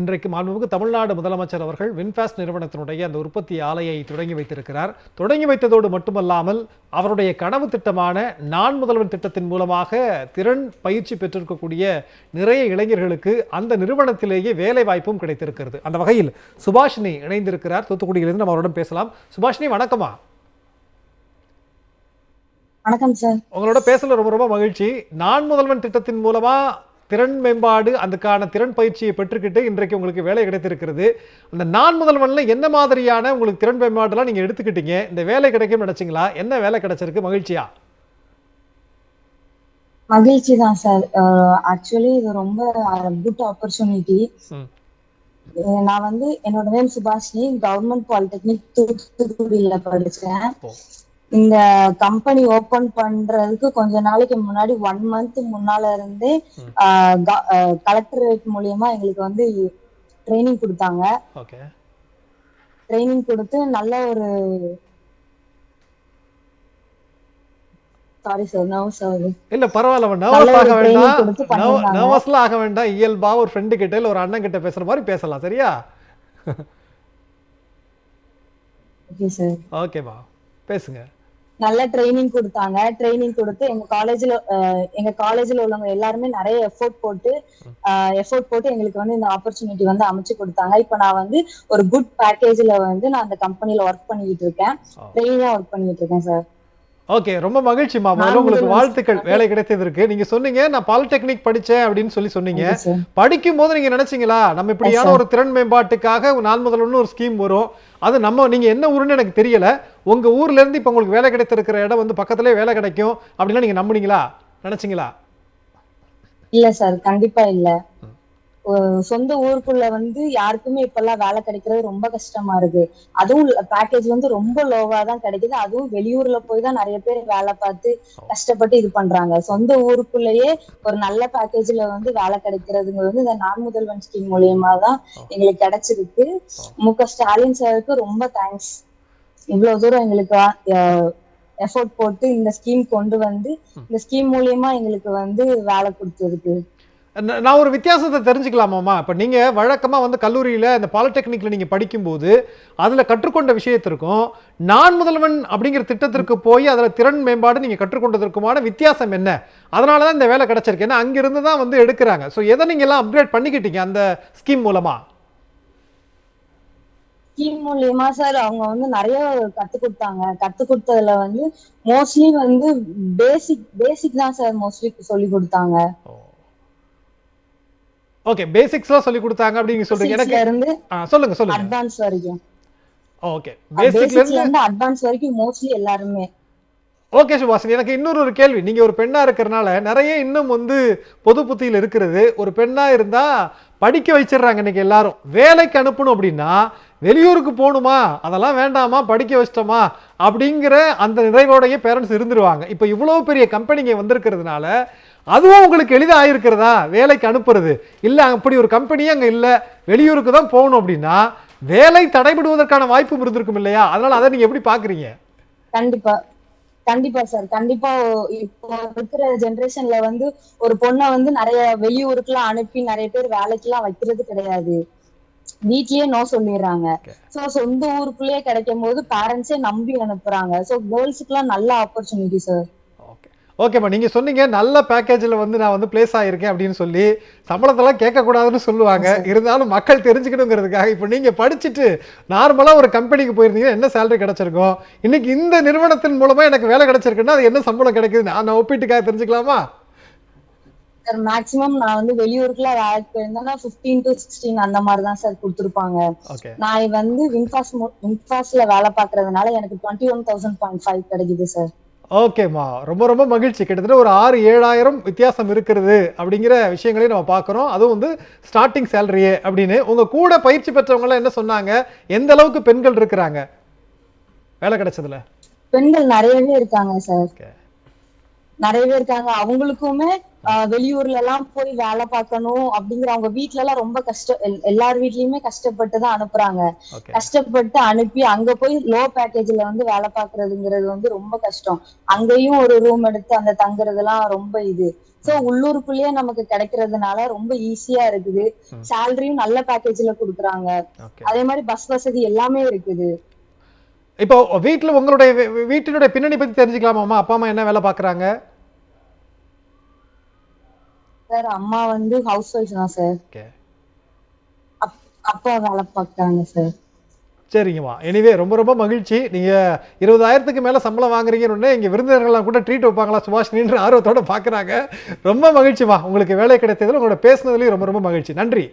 இன்றைக்கு மாண்புமிகு தமிழ்நாடு முதலமைச்சர் அவர்கள் வின்ஃபாஸ்ட் நிறுவனத்தினுடைய அந்த உற்பத்தி ஆலையை தொடங்கி வைத்திருக்கிறார். தொடங்கி வைத்ததோடு மட்டுமல்லாமல் அவருடைய கனவு திட்டமான நான் முதல்வன் திட்டத்தின் மூலமாக திறன் பயிற்சி பெற்றிருக்கக்கூடிய நிறைய இளைஞர்களுக்கு அந்த நிறுவனத்திலேயே வேலை வாய்ப்பும் கிடைத்திருக்கிறது. அந்த வகையில் சுபாஷினி இணைந்திருக்கிறார். தூத்துக்குடியிலிருந்து நம்ம அவருடன் பேசலாம். சுபாஷினி வணக்கமா வணக்கம் சார். உங்களோட பேசல ரொம்ப ரொம்ப மகிழ்ச்சி. நான் முதல்வன் திட்டத்தின் மூலமா திறன் மேம்பாடு அதுக்கான திறன் பயிற்சியை பெற்றுக்கிட்டு இன்றைக்கு உங்களுக்கு வேலை கிடைத்திருக்கிறது. அந்த நான் முதல்வன்ல என்ன மாதிரியான உங்களுக்கு திறன் மேம்பாடுலாம் நீங்க எடுத்துக்கிட்டீங்க? இந்த வேலை கிடைக்கும் நினைச்சீங்களா? என்ன வேலை கிடைச்சிருக்கு? மகிழ்ச்சியா? மகிழ்ச்சி தான் சார். ஆக்சுவலி இது ரொம்ப குட் ஆப்பர்ச்சுனிட்டி. நான் வந்து என்னோட நேம் சுபாஷினி கவர்மெண்ட் பாலிடெக்னிக் தூத்துக்குடியில படிச்சேன். இந்த கம்பெனி ஓபன் பண்றதுக்கு கொஞ்ச நாளைக்கு முன்னாடி ஒன் மந்த் முன்னால இருந்தே. கலெக்டரேட் மூலியமா எங்களுக்கு வந்து ட்ரைனிங் கொடுத்தாங்க. ட்ரைனிங் கொடுத்து நல்ல ஒரு சாரி சார் நர்வஸ் ஆகுது இல்ல பரவாயில்ல நர்வஸ் ஆக வேண்டாம். நர்வஸ்லாம் ஆக வேண்டாம். இயல்பா ஒரு ஃப்ரெண்டு கிட்ட இல்ல ஒரு அண்ணன் கிட்ட பேசுற மாதிரி பேசலாம் சரியா? ஓகே சார் ஓகேவா பேசுங்க. நல்ல ட்ரைனிங் கொடுத்தாங்க. ட்ரைனிங் கொடுத்து எங்க காலேஜ்ல எங்க காலேஜ்ல உள்ளவங்க எல்லாருமே நிறைய எஃபோர்ட் போட்டு எஃபோர்ட் போட்டு எங்களுக்கு வந்து இந்த ஆப்பர்ச்சுனிட்டி வந்து அமைச்சு கொடுத்தாங்க. இப்போ நான் வந்து ஒரு குட் பேக்கேஜ்ல வந்து நான் அந்த கம்பெனில ஒர்க் பண்ணிட்டு இருக்கேன். ஆ. ட்ரெயினா ஒர்க் பண்ணிட்டு இருக்கேன் சார் ஓகே ரொம்ப மகிழ்ச்சிமா முதல்ல நான் உங்களுக்கு முதல்ல வாழ்த்துக்கள். வேலை கிடைத்ததற்கு. நீங்க சொன்னீங்க நான் பாலிடெக்னிக் படிச்சேன் அப்படின்னு சொல்லி சொன்னீங்க. படிக்கும் போது நீங்க நினைச்சீங்களா? நம்ம இப்படியான. ஒரு திறன் மேம்பாட்டுக்காக நாள் முதல்வன்னு ஒரு ஸ்கீம் வரும். அது நம்ம நீங்க என்ன ஊருன்னு எனக்கு தெரியல. உங்க ஊர்ல இருந்து இப்ப உங்களுக்கு வேலை கிடைத்திருக்கிற இடம் வந்து பக்கத்திலே வேலை கிடைக்கும் அப்படின்னா நீங்க நம்புனீங்களா? நினைச்சீங்களா? இல்ல சார் கண்டிப்பா இல்ல. சொந்த ஊருக்குள்ள வந்து யாருக்குமே இப்பெல்லாம் வேலை கிடைக்கிறது ரொம்ப கஷ்டமா இருக்கு. அதுவும் பேக்கேஜ் வந்து ரொம்ப லோவா தான் கிடைக்குது. அதுவும் வெளியூர்ல போய் தான் நிறைய பேர் வேலை பார்த்து கஷ்டப்பட்டு இது பண்றாங்க. சொந்த ஊருக்குள்ளேயே ஒரு நல்ல பேக்கேஜ்ல வந்து வேலை கிடைக்கிறதுங்கிறது வந்து இந்த நான் முதல்வன் ஸ்கீம் மூலியமா தான் எங்களுக்கு கிடைச்சிருக்கு. மு க ஸ்டாலின் சாருக்கு ரொம்ப தேங்க்ஸ் இவ்வளவு தூரம் எங்களுக்கு எஃபோர்ட் போட்டு இந்த ஸ்கீம் கொண்டு வந்து இந்த ஸ்கீம் மூலியமா எங்களுக்கு வந்து வேலை கொடுத்ததுக்கு. நான் ஒரு வித்தியாசத்தை தெரிஞ்சுக்கலாமாம்மா? இப்போ நீங்கள் வழக்கமாக வந்து கல்லூரியில் இந்த பாலிடெக்னிக்கில் நீங்கள் படிக்கும்போது அதில் கற்றுக்கொண்ட விஷயத்திற்கும் நான் முதல்வன் அப்படிங்கிற திட்டத்திற்கு போய் அதில் திறன் மேம்பாடு நீங்கள் கற்றுக்கொண்டதற்குமான வித்தியாசம் என்ன? அதனால தான் இந்த வேலை கிடச்சிருக்கு. ஏன்னா அங்கிருந்து தான் வந்து எடுக்கிறாங்க. ஸோ எதை நீங்கள் எல்லாம் அப்கிரேட் பண்ணிக்கிட்டீங்க அந்த ஸ்கீம் மூலமாக ஸ்கீம் மூலியமா சார் அவங்க வந்து நிறைய கத்து கொடுத்தாங்க. கத்து கொடுத்ததுல வந்து மோஸ்ட்லி வந்து பேசிக் பேசிக் தான் சார் மோஸ்ட்லி சொல்லி கொடுத்தாங்க. ஓகே பேசிக்ஸ்லாம் சொல்லி கொடுத்தாங்க அப்படின்னு சொல்கிறீங்க எனக்கு இருந்து சொல்லுங்க சொல்லுங்க. அட்வான்ஸ் வரைக்கும். ஓகே பேசிக்ல இருந்து அட்வான்ஸ் வரைக்கும் மோஸ்ட்லி எல்லாருமே. ஓகே சுபாஷினி எனக்கு இன்னொரு ஒரு கேள்வி. நீங்க ஒரு பெண்ணா இருக்கிறனால நிறைய இன்னும் வந்து பொது புத்தியில் இருக்கிறது. ஒரு பெண்ணா இருந்தா படிக்க வச்சிடுறாங்க இன்னைக்கு எல்லாரும். வேலைக்கு அனுப்பணும் அப்படின்னா வெளியூருக்கு போகணுமா? அதெல்லாம் வேண்டாமா? படிக்க வச்சிட்டோமா? அப்படிங்கிற அந்த நிறைவோடைய பேரண்ட்ஸ் இருந்துருவாங்க. இப்போ இவ்வளோ பெரிய கம்பெனிங்க வந்திருக்கிறதுனால அதுவும் உங்களுக்கு எளிதாக ஆயிருக்கிறதா? வேலைக்கு அனுப்புறது. இல்லை அப்படி ஒரு கம்பெனியே அங்கே இல்லை வெளியூருக்கு தான் போகணும் அப்படின்னா வேலை தடைபடுவதற்கான வாய்ப்பும் இருந்திருக்கும் இல்லையா? அதனால அதை நீங்க எப்படி பாக்குறீங்க? கண்டிப்பா. கண்டிப்பா சார் கண்டிப்பா இப்போ இருக்கிற ஜெனரேஷன்ல வந்து ஒரு பொண்ணை வந்து நிறைய வெளியூருக்குலாம் அனுப்பி நிறைய பேர் வேலைக்கெல்லாம் வைக்கிறது கிடையாது. வீட்லயே நோ சொல்லிடுறாங்க. சோ சொந்த ஊருக்குள்ளேயே கிடைக்கும் போது பேரண்ட்ஸே நம்பி அனுப்புறாங்க. சோ கேர்ள்ஸுக்குலாம் நல்ல ஆப்பர்ச்சுனிட்டி சார் ஓகேம்மா நீங்கள் சொன்னீங்க நல்ல பேக்கேஜில் வந்து நான் வந்து பிளேஸ் ஆகியிருக்கேன் அப்படின்னு சொல்லி சம்பளத்தெல்லாம் கேட்கக்கூடாதுன்னு சொல்லுவாங்க. இருந்தாலும் மக்கள் தெரிஞ்சுக்கணுங்கிறதுக்காக இப்போ நீங்கள் படிச்சுட்டு நார்மலாக ஒரு கம்பெனிக்கு போயிருந்தீங்கன்னா என்ன சேலரி கிடைச்சிருக்கும்? இன்னைக்கு இந்த நிறுவனத்தின் மூலமாக எனக்கு வேலை கிடைச்சிருக்குன்னா அது என்ன சம்பளம் கிடைக்குது நான் ஒப்பிட்டுக்காக தெரிஞ்சுக்கலாமா? சார் மேக்ஸிமம் நான் வந்து வெளியூருக்குலாம் வேலைக்கு போயிருந்தேன்னா பிப்டீன் டு சிக்ஸ்டீன் அந்த மாதிரி தான் சார் கொடுத்துருப்பாங்க நான் வந்து வின்ஃபாஸ் வின்ஃபாஸ்ல வேலை பாக்குறதுனால எனக்கு twenty one thousand point five கிடைக்குது சார் ஓகேம்மா ரொம்ப ரொம்ப மகிழ்ச்சி. கிட்டத்தட்ட ஒரு ஆறு ஏழாயிரம் வித்தியாசம் இருக்கிறது அப்படிங்கிற விஷயங்களையும் நம்ம பார்க்குறோம். அதுவும் வந்து ஸ்டார்டிங் சேலரியே அப்படின்னு. உங்கள் கூட பயிற்சி பெற்றவங்களாம் என்ன சொன்னாங்க? எந்த அளவுக்கு பெண்கள் இருக்கிறாங்க? வேலை கிடைச்சதுல. பெண்கள் நிறையவே இருக்காங்க சார் நிறையவே இருக்காங்க. அவங்களுக்குமே வெளியூர்ல எல்லாம் போய் வேலை பார்க்கணும் அப்படிங்கிற அவங்க வீட்ல எல்லாம் ரொம்ப கஷ்டம் எல்- எல்லார் வீட்லயுமே கஷ்டப்பட்டு தான் அனுப்புறாங்க கஷ்டப்பட்டு அனுப்பி அங்க போய் லோ பேக்கேஜ்ல வந்து வேலை பார்க்கறதுங்கிறது வந்து ரொம்ப கஷ்டம். அங்கேயும் ஒரு ரூம் எடுத்து அந்த தங்குறதெல்லாம் ரொம்ப இது. சோ உள்ளூருக்குள்ளேயே நமக்கு கிடைக்கிறதுனால ரொம்ப ஈஸியா இருக்குது. சேலரியும் நல்ல பேக்கேஜ்ல கொடுக்குறாங்க. அதே மாதிரி பஸ் வசதி எல்லாமே இருக்குது. இப்போ வீட்டில் உங்களுடைய வீட்டினுடைய பின்னணி பற்றி தெரிஞ்சுக்கலாமாம்மா அப்பா அம்மா என்ன வேலை பார்க்குறாங்க? சார் அம்மா வந்து ஹவுஸ் ஒய்ஃப் தான் சார். ஓகே அப்பா வேலை பார்க்கறாங்க சார். சரிங்கம்மா எனிவே ரொம்ப ரொம்ப மகிழ்ச்சி. நீங்கள் இருபதாயிரத்துக்கு மேலே சம்பளம் வாங்குறீங்கன்னு இங்கே விருந்தினர்கள்லாம் கூட ட்ரீட் வைப்பாங்களா சுபாஷினின்ற ஆர்வத்தோட பார்க்குறாங்க ரொம்ப மகிழ்ச்சிமா உங்களுக்கு வேலை கிடைத்ததில் உங்களோட பேசுனதுலேயும் ரொம்ப ரொம்ப மகிழ்ச்சி. நன்றி.